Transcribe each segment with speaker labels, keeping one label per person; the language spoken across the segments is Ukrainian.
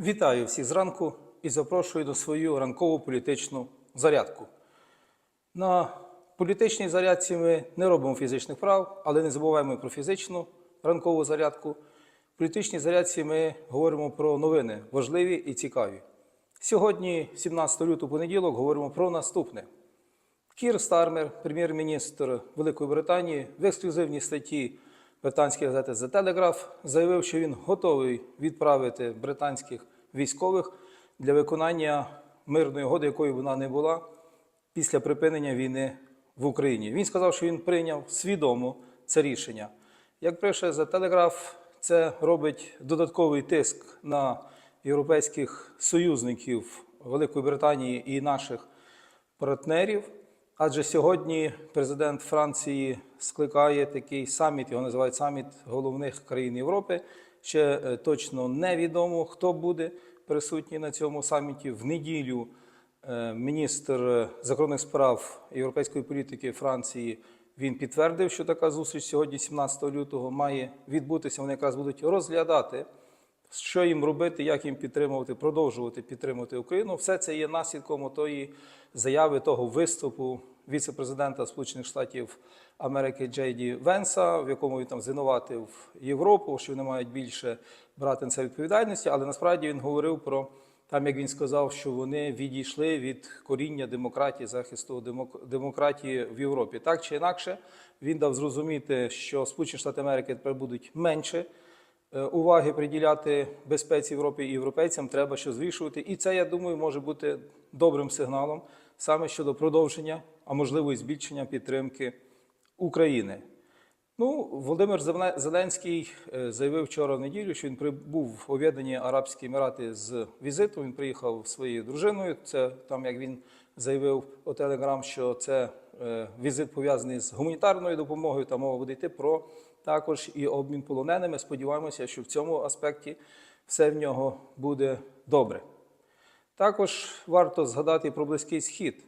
Speaker 1: Вітаю всіх зранку і запрошую до свою ранкову політичну зарядку. На політичній зарядці ми не робимо фізичних прав, але не забуваємо про фізичну ранкову зарядку. В політичній зарядці ми говоримо про новини важливі і цікаві. Сьогодні, 17 лютого понеділок, говоримо про наступне. Кір Стармер, прем'єр-міністр Великої Британії, в ексклюзивній статті британської газети The Telegraph заявив, що він готовий відправити британських військових для виконання мирної угоди, якою вона не була, після припинення війни в Україні. Він сказав, що він прийняв свідомо це рішення. Як пише The Telegraph, це робить додатковий тиск на європейських союзників Великої Британії і наших партнерів. Адже сьогодні президент Франції скликає такий саміт, його називають саміт головних країн Європи. Ще е, точно невідомо, хто буде присутній на цьому саміті. В неділю е, міністр закордонних справ європейської політики Франції він підтвердив, що така зустріч сьогодні, 17 лютого, має відбутися. Вони якраз будуть розглядати що їм робити, як їм підтримувати, продовжувати підтримувати Україну. Все це є наслідком тої заяви, того виступу віце-президента Сполучених Штатів Америки Джей Ді Венса, в якому він там звинуватив Європу, що вони мають більше брати на це відповідальності. Але насправді він говорив про там, як він сказав, що вони відійшли від коріння демократії, захисту демок- демократії в Європі. Так чи інакше, він дав зрозуміти, що Сполучені Штати Америки тепер будуть менше уваги приділяти безпеці Європи і європейцям треба щось вирішувати. І це, я думаю, може бути добрим сигналом саме щодо продовження, а можливо і збільшення підтримки України. Ну, Володимир Зеленський е, заявив вчора в неділю, що він прибув в Об'єднані Арабські Емірати з візиту. Він приїхав своєю дружиною. Це там, як він заявив у Телеграм, що це е, візит пов'язаний з гуманітарною допомогою. Та мова буде йти про також і обмін полоненими. Сподіваємося, що в цьому аспекті все в нього буде добре. Також варто згадати про Близький Схід.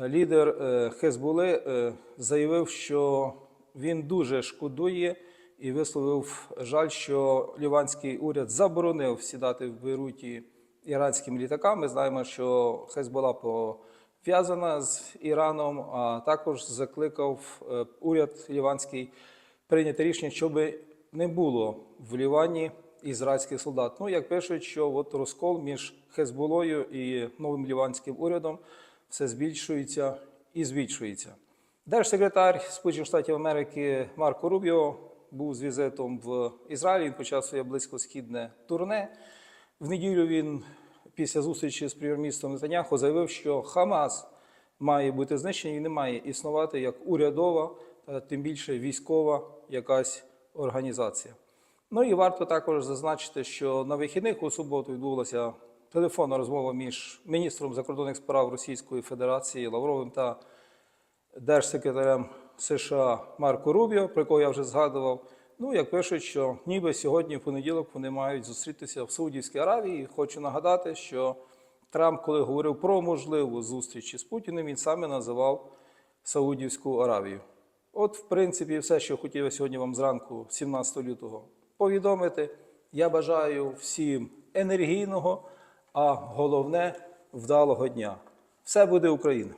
Speaker 1: Е, Лідер е, Хезбули е, заявив, що він дуже шкодує і висловив жаль, що ліванський уряд заборонив сідати в Бейруті іранським літакам. Ми знаємо, що Хезбола пов'язана з Іраном, а також закликав уряд ліванський прийняти рішення, щоб не було в Лівані ізраїльських солдат. Ну, як пишуть, що от розкол між Хезболою і новим ліванським урядом все збільшується і збільшується. Держсекретар Сполучених Штатів Америки Марко Рубіо був з візитом в Ізраїлі. Він почав своє близькосхідне турне. В неділю він після зустрічі з прем'єр-міністром Нетаняху заявив, що Хамас має бути знищений і не має існувати як урядова, тим більше військова якась організація. Ну і варто також зазначити, що на вихідних у суботу відбулася телефонна розмова між міністром закордонних справ Російської Федерації Лавровим та держсекретарем США Марко Рубіо, про якого я вже згадував. Ну, як пишуть, що ніби сьогодні, в понеділок, вони мають зустрітися в Саудівській Аравії. Хочу нагадати, що Трамп, коли говорив про можливу зустріч із Путіним, він саме називав Саудівську Аравію. От, в принципі, все, що хотів я сьогодні вам зранку, 17 лютого, повідомити. Я бажаю всім енергійного, а головне вдалого дня. Все буде Україна!